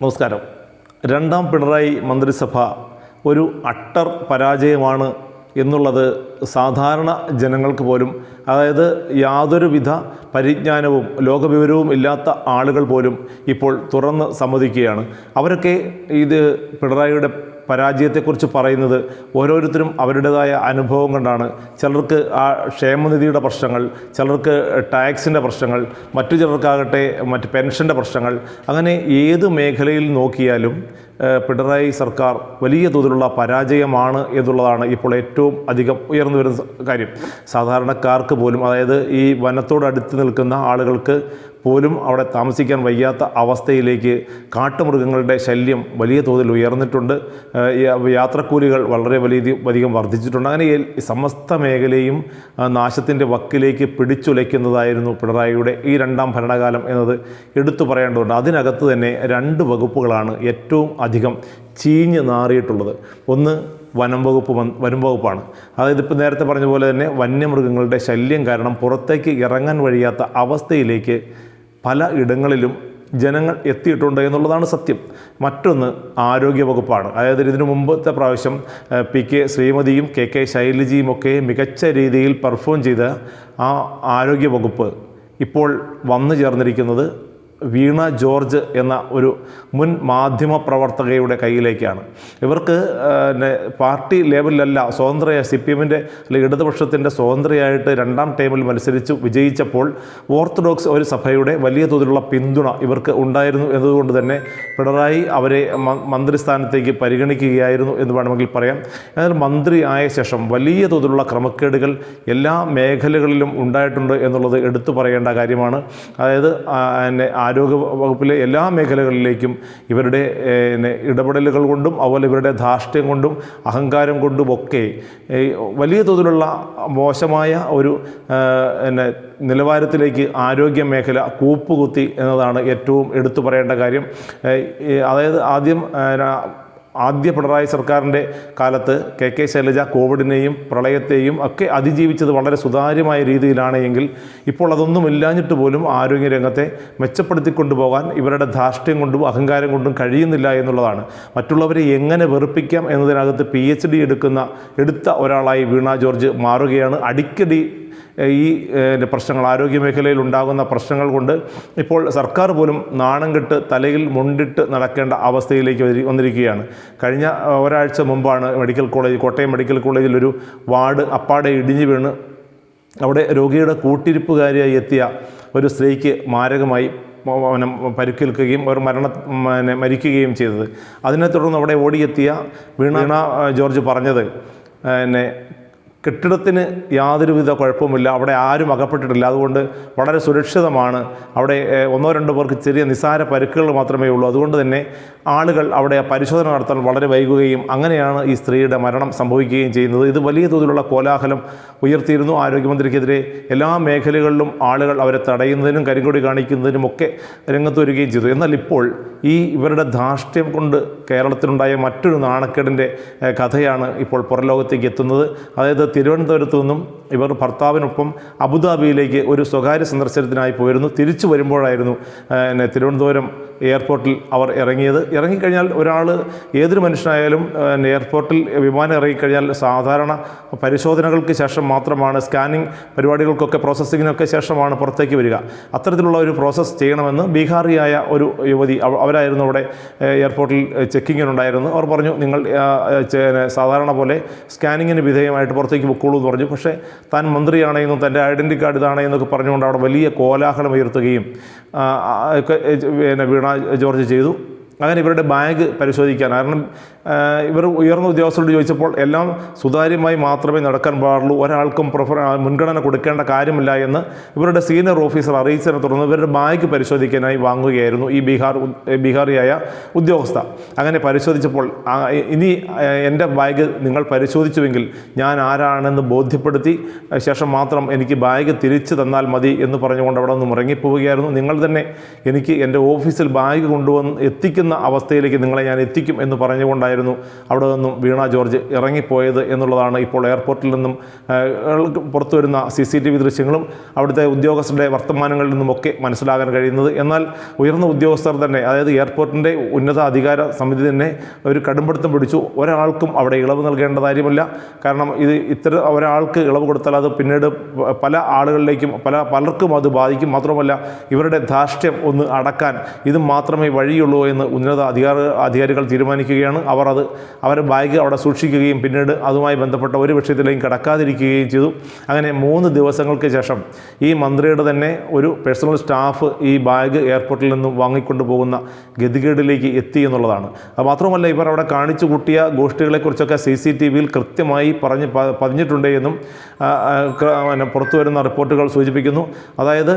നമസ്കാരം. രണ്ടാം പിണറായി മന്ത്രിസഭ ഒരു അട്ടർ പരാജയമാണ് എന്നുള്ളത് സാധാരണ ജനങ്ങൾക്ക് പോലും അതായത് യാതൊരുവിധ പരിജ്ഞാനവും ലോകവിവരവും ഇല്ലാത്ത ആളുകൾ പോലും ഇപ്പോൾ തുറന്ന് സമ്മതിക്കുകയാണ്. അവരൊക്കെ ഇത് പിണറായിയുടെ പരാജയത്തെക്കുറിച്ച് പറയുന്നത് ഓരോരുത്തരും അവരുടേതായ അനുഭവം കൊണ്ടാണ്. ചിലർക്ക് ആ ക്ഷേമനിധിയുടെ പ്രശ്നങ്ങൾ ചിലർക്ക് ടാക്സിന്റെ പ്രശ്നങ്ങൾ മറ്റു ചിലർക്കാകട്ടെ മറ്റ് പെൻഷന്റെ പ്രശ്നങ്ങൾ. അങ്ങനെ ഏത് മേഖലയിൽ നോക്കിയാലും പിണറായി സർക്കാർ വലിയ തോതിലുള്ള പരാജയമാണ് എന്നുള്ളതാണ് ഇപ്പോൾ ഏറ്റവും അധികം ഉയർന്നു വരുന്ന കാര്യം. സാധാരണക്കാർക്ക് പോലും അതായത് ഈ വനത്തോടടുത്ത് നിൽക്കുന്ന ആളുകൾക്ക് പോലും അവിടെ താമസിക്കാൻ വയ്യാത്ത അവസ്ഥയിലേക്ക് കാട്ടുമൃഗങ്ങളുടെ ശല്യം വലിയ തോതിൽ ഉയർന്നിട്ടുണ്ട്. യാത്രക്കൂലികൾ വളരെ വലിയ അധികം വർദ്ധിച്ചിട്ടുണ്ട്. അങ്ങനെ സമസ്ത മേഖലയും നാശത്തിന്റെ വക്കിലേക്ക് പിടിച്ചുലയ്ക്കുന്നതായിരുന്നു പിണറായിയുടെ ഈ രണ്ടാം ഭരണകാലം എന്നത് എടുത്തു പറയേണ്ടതുണ്ട്. അതിനകത്ത് തന്നെ രണ്ട് വകുപ്പുകളാണ് ഏറ്റവും അധികം ചീഞ്ഞ് നാറിയിട്ടുള്ളത്. ഒന്ന് വനം വകുപ്പ് വനം വകുപ്പാണ്. അതായത് ഇപ്പോൾ നേരത്തെ പറഞ്ഞ പോലെ തന്നെ വന്യമൃഗങ്ങളുടെ ശല്യം കാരണം പുറത്തേക്ക് ഇറങ്ങാൻ വഴിയാത്ത അവസ്ഥയിലേക്ക് പല ഇടങ്ങളിലും ജനങ്ങൾ എത്തിയിട്ടുണ്ട് എന്നുള്ളതാണ് സത്യം. മറ്റൊന്ന് ആരോഗ്യ വകുപ്പാണ്. അതായത് ഇതിനു മുമ്പത്തെ പ്രാവശ്യം പി കെ ശ്രീമതിയും കെ കെ ശൈലജിയും ഒക്കെ മികച്ച രീതിയിൽ പെർഫോം ചെയ്ത ആ ആരോഗ്യ വകുപ്പ് ഇപ്പോൾ വന്നു ചേർന്നിരിക്കുന്നത് വീണ ജോർജ് എന്ന ഒരു മുൻ മാധ്യമ പ്രവർത്തകയുടെ കയ്യിലേക്കാണ്. ഇവർക്ക് പാർട്ടി ലേബലിലല്ല സ്വതന്ത്രയ സി പി എമ്മിന്റെ അല്ലെങ്കിൽ ഇടതുപക്ഷത്തിന്റെ സ്വതന്ത്രയായിട്ട് രണ്ടാം ടൈമിൽ മത്സരിച്ച് വിജയിച്ചപ്പോൾ ഓർത്തഡോക്സ് ഒരു സഭയുടെ വലിയ തോതിലുള്ള പിന്തുണ ഇവർക്ക് ഉണ്ടായിരുന്നു എന്നതുകൊണ്ട് തന്നെ പിണറായി അവരെ മന്ത്രിസ്ഥാനത്തേക്ക് പരിഗണിക്കുകയായിരുന്നു എന്ന് വേണമെങ്കിൽ പറയാം. എന്നാൽ മന്ത്രി ആയ ശേഷം വലിയ തോതിലുള്ള ക്രമക്കേടുകൾ എല്ലാ മേഖലകളിലും ഉണ്ടായിട്ടുണ്ട് എന്നുള്ളത് എടുത്തു പറയേണ്ട കാര്യമാണ്. അതായത് ആരോഗ്യ വകുപ്പിലെ എല്ലാ മേഖലകളിലേക്കും ഇവരുടെ ഇടപെടലുകൾ കൊണ്ടും അതുപോലെ ഇവരുടെ ധാർഷ്ട്യം കൊണ്ടും അഹങ്കാരം കൊണ്ടും ഒക്കെ വലിയ തോതിലുള്ള മോശമായ ഒരു പിന്നെ നിലവാരത്തിലേക്ക് ആരോഗ്യ മേഖല കൂപ്പുകുത്തി എന്നതാണ് ഏറ്റവും എടുത്തു പറയേണ്ട കാര്യം. അതായത് ആദ്യം ആദ്യ പിണറായി സർക്കാരിന്റെ കാലത്ത് കെ കെ ശൈലജ കോവിഡിനെയും പ്രളയത്തെയും ഒക്കെ അതിജീവിച്ചത് വളരെ സുതാര്യമായ രീതിയിലാണ് എങ്കിൽ ഇപ്പോൾ അതൊന്നും ഇല്ലാഞ്ഞിട്ട് പോലും ആരോഗ്യരംഗത്തെ മെച്ചപ്പെടുത്തിക്കൊണ്ടു പോകാൻ ഇവരുടെ ധാർഷ്ട്യം കൊണ്ടും അഹങ്കാരം കൊണ്ടും കഴിയുന്നില്ല എന്നുള്ളതാണ്. മറ്റുള്ളവരെ എങ്ങനെ വെറുപ്പിക്കാം എന്നതിനകത്ത് പി എച്ച് ഡി എടുക്കുന്ന എടുത്ത ഒരാളായി വീണ ജോർജ് മാറുകയാണ്. അടിക്കടി ഈ പ്രശ്നങ്ങൾ ആരോഗ്യ മേഖലയിൽ ഉണ്ടാകുന്ന പ്രശ്നങ്ങൾ കൊണ്ട് ഇപ്പോൾ സർക്കാർ പോലും നാണം കെട്ട് തലയിൽ മുണ്ടിട്ട് നടക്കേണ്ട അവസ്ഥയിലേക്ക് വന്നിരിക്കുകയാണ്. കഴിഞ്ഞ ഒരാഴ്ച മുമ്പാണ് മെഡിക്കൽ കോളേജ് കോട്ടയം മെഡിക്കൽ കോളേജിൽ ഒരു വാർഡ് അപ്പാടെ ഇടിഞ്ഞു വീണ്. അവിടെ രോഗിയുടെ കൂട്ടിരിപ്പുകാരിയായി എത്തിയ ഒരു സ്ത്രീക്ക് മാരകമായി പരുക്കേൽക്കുകയും ഒരു മരണ പിന്നെ മരിക്കുകയും ചെയ്തത്. അതിനെ തുടർന്ന് അവിടെ ഓടിയെത്തിയ വീണ ജോർജ് പറഞ്ഞത് പിന്നെ കെട്ടിടത്തിന് യാതൊരുവിധ കുഴപ്പമില്ല അവിടെ ആരും അകപ്പെട്ടിട്ടില്ല അതുകൊണ്ട് വളരെ സുരക്ഷിതമാണ്. അവിടെ ഒന്നോ രണ്ടോ പേർക്ക് ചെറിയ നിസ്സാര പരുക്കുകൾ മാത്രമേ ഉള്ളൂ. അതുകൊണ്ട് തന്നെ ആളുകൾ അവിടെ പരിശോധന നടത്താൻ വളരെ വൈകുകയും അങ്ങനെയാണ് ഈ സ്ത്രീയുടെ മരണം സംഭവിക്കുകയും ചെയ്യുന്നത്. ഇത് വലിയ തോതിലുള്ള കോലാഹലം ഉയർത്തിയിരുന്നു. ആരോഗ്യമന്ത്രിക്കെതിരെ എല്ലാ മേഖലകളിലും ആളുകൾ അവരെ തടയുന്നതിനും കരിങ്കൊടി കാണിക്കുന്നതിനും ഒക്കെ രംഗത്ത് വരികയും ചെയ്തു. എന്നാൽ ഇപ്പോൾ ഈ ഇവരുടെ ധാർഷ്ട്യം കൊണ്ട് കേരളത്തിലുണ്ടായ മറ്റൊരു നാണക്കേടിന്റെ കഥയാണ് ഇപ്പോൾ പുറലോകത്തേക്ക് എത്തുന്നത്. അതായത് തിരുവനന്തപുരത്തു നിന്നും ഇവർ ഭർത്താവിനൊപ്പം അബുദാബിയിലേക്ക് ഒരു സ്വകാര്യ സന്ദർശനത്തിനായി പോയിരുന്നു. തിരിച്ചു വരുമ്പോഴായിരുന്നു എന്നെ തിരുവനന്തപുരം എയർപോർട്ടിൽ അവർ ഇറങ്ങിയത്. ഇറങ്ങിക്കഴിഞ്ഞാൽ ഒരാൾ ഏതൊരു മനുഷ്യനായാലും എയർപോർട്ടിൽ വിമാനം ഇറങ്ങിക്കഴിഞ്ഞാൽ സാധാരണ പരിശോധനകൾക്ക് ശേഷം മാത്രമാണ് സ്കാനിങ് പരിപാടികൾക്കൊക്കെ പ്രോസസ്സിങ്ങിനൊക്കെ ശേഷമാണ് പുറത്തേക്ക് വരിക. അത്തരത്തിലുള്ള ഒരു പ്രോസസ്സ് ചെയ്യണമെന്ന് ബീഹാറിയായ ഒരു യുവതി അവരായിരുന്നു അവിടെ എയർപോർട്ടിൽ ചെക്കിങ്ങിനുണ്ടായിരുന്നു അവർ പറഞ്ഞു നിങ്ങൾ സാധാരണ പോലെ സ്കാനിങ്ങിന് വിധേയമായിട്ട് പുറത്തേക്ക് പൊക്കോളൂ എന്ന് പറഞ്ഞു. പക്ഷേ താൻ മന്ത്രിയാണെന്നും തന്റെ ഐഡന്റി കാർഡ് ഇതാണ് എന്നൊക്കെ പറഞ്ഞുകൊണ്ട് അവിടെ വലിയ കോലാഹലം ഉയർത്തുകയും പിന്നെ വീണ ജോർജ് ചെയ്തു. അങ്ങനെ ഇവരുടെ ബാഗ് പരിശോധിക്കാൻ കാരണം ഇവർ ഉയർന്ന ഉദ്യോഗസ്ഥരോട് ചോദിച്ചപ്പോൾ എല്ലാം സുതാര്യമായി മാത്രമേ നടക്കാൻ പാടുള്ളൂ. ഒരാൾക്കും പ്രിഫർ മുൻഗണന കൊടുക്കേണ്ട കാര്യമില്ല എന്ന് ഇവരുടെ സീനിയർ ഓഫീസർ അറിയിച്ചതിനെ തുടർന്ന് ഇവരുടെ ബാഗ് പരിശോധിക്കാനായി വാങ്ങുകയായിരുന്നു ഈ ബീഹാർ ബീഹാറിയായ ഉദ്യോഗസ്ഥ. അങ്ങനെ പരിശോധിച്ചപ്പോൾ ഇനി എന്റെ ബാഗ് നിങ്ങൾ പരിശോധിച്ചുവെങ്കിൽ ഞാൻ ആരാണെന്ന് ബോധ്യപ്പെടുത്തി ശേഷം മാത്രം എനിക്ക് ബാഗ് തിരിച്ചു തന്നാൽ മതി എന്ന് പറഞ്ഞുകൊണ്ട് അവിടെ നിന്ന് ഇറങ്ങിപ്പോവുകയായിരുന്നു നിങ്ങൾ തന്നെ എനിക്ക് എന്റെ ഓഫീസിൽ ബാഗ് കൊണ്ടുവന്ന് എത്തിക്കുന്ന അവസ്ഥയിലേക്ക് നിങ്ങളെ ഞാൻ എത്തിക്കും എന്ന് പറഞ്ഞുകൊണ്ടായിരുന്നു അവിടെ നിന്നും വീണ ജോർജ് ഇറങ്ങിപ്പോയത് എന്നുള്ളതാണ് ഇപ്പോൾ എയർപോർട്ടിൽ നിന്നും പുറത്തു വരുന്ന സി സി ടി വി ദൃശ്യങ്ങളും അവിടുത്തെ ഉദ്യോഗസ്ഥരുടെ വർത്തമാനങ്ങളിൽ നിന്നുമൊക്കെ മനസ്സിലാകാൻ കഴിയുന്നത്. എന്നാൽ ഉയർന്ന ഉദ്യോഗസ്ഥർ തന്നെ അതായത് എയർപോർട്ടിന്റെ ഉന്നത അധികാര സമിതി തന്നെ ഒരു കടുംപിടുത്തം പിടിച്ചു. ഒരാൾക്കും അവിടെ ഇളവ് നൽകേണ്ട കാര്യമില്ല. കാരണം ഇത് ഇത്ര ഒരാൾക്ക് ഇളവ് കൊടുത്താൽ അത് പിന്നീട് പല ആളുകളിലേക്കും പല പലർക്കും അത് ബാധിക്കും. മാത്രമല്ല ഇവരുടെ ധാർഷ്ട്യം ഒന്ന് അടക്കാൻ ഇത് മാത്രമേ വഴിയുള്ളൂ എന്ന് ഉന്നത അധികാര അധികാരികൾ തീരുമാനിക്കുകയാണ്. അവർ അത് അവർ ബാഗ് അവിടെ സൂക്ഷിക്കുകയും പിന്നീട് അതുമായി ബന്ധപ്പെട്ട ഒരു വിഷയത്തിലേക്കും കടക്കാതിരിക്കുകയും ചെയ്തു. അങ്ങനെ മൂന്ന് ദിവസങ്ങൾക്ക് ശേഷം ഈ മന്ത്രിയുടെ തന്നെ ഒരു പേഴ്സണൽ സ്റ്റാഫ് ഈ ബാഗ് എയർപോർട്ടിൽ നിന്നും വാങ്ങിക്കൊണ്ടു പോകുന്ന ഗതികേടിലേക്ക് എത്തി എന്നുള്ളതാണ്. അത് മാത്രമല്ല ഇവർ അവിടെ കാണിച്ചു കൂട്ടിയ ഗോഷ്ഠികളെക്കുറിച്ചൊക്കെ സി സി ടി വിയിൽ കൃത്യമായി പറഞ്ഞ് പതിഞ്ഞിട്ടുണ്ട് എന്നും പുറത്തു വരുന്ന റിപ്പോർട്ടുകൾ സൂചിപ്പിക്കുന്നു. അതായത്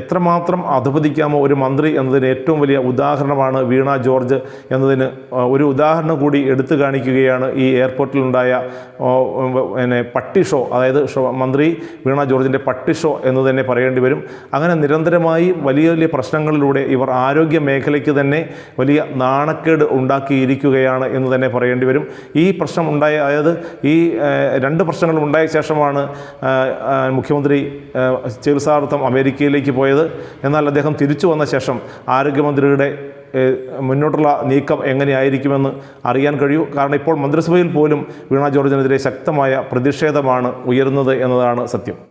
എത്രമാത്രം അധപതിക്കാമോ ഒരു മന്ത്രി എന്നതിന് ഏറ്റവും വലിയ ഉദാഹരണമാണ് വീണ ജോർജ് എന്നതിന് ഒരു ഉദാഹരണം കൂടി എടുത്തു കാണിക്കുകയാണ് ഈ എയർപോർട്ടിലുണ്ടായ പിന്നെ പട്ടി ഷോ അതായത് മന്ത്രി വീണ ജോർജിന്റെ പട്ടി ഷോ എന്ന് തന്നെ പറയേണ്ടി വരും. അങ്ങനെ നിരന്തരമായി വലിയ വലിയ പ്രശ്നങ്ങളിലൂടെ ഇവർ ആരോഗ്യ മേഖലയ്ക്ക് തന്നെ വലിയ നാണക്കേട് ഉണ്ടാക്കിയിരിക്കുകയാണ് എന്ന് തന്നെ പറയേണ്ടി വരും. ഈ പ്രശ്നം ഉണ്ടായ അതായത് ഈ രണ്ട് പ്രശ്നങ്ങളും ഉണ്ടായ ശേഷമാണ് മുഖ്യമന്ത്രി ചികിത്സാർത്ഥം അമേരിക്കയിലേക്ക് പോയത്. എന്നാൽ അദ്ദേഹം തിരിച്ചു വന്ന ശേഷം ആരോഗ്യമന്ത്രിയുടെ മുന്നോട്ടുള്ള നീക്കം എങ്ങനെയായിരിക്കുമെന്ന് അറിയാൻ കഴിയൂ. കാരണം ഇപ്പോൾ മന്ത്രിസഭയിൽ പോലും വീണ ജോർജിനെതിരെ ശക്തമായ പ്രതിഷേധമാണ് ഉയരുന്നത് എന്നതാണ് സത്യം.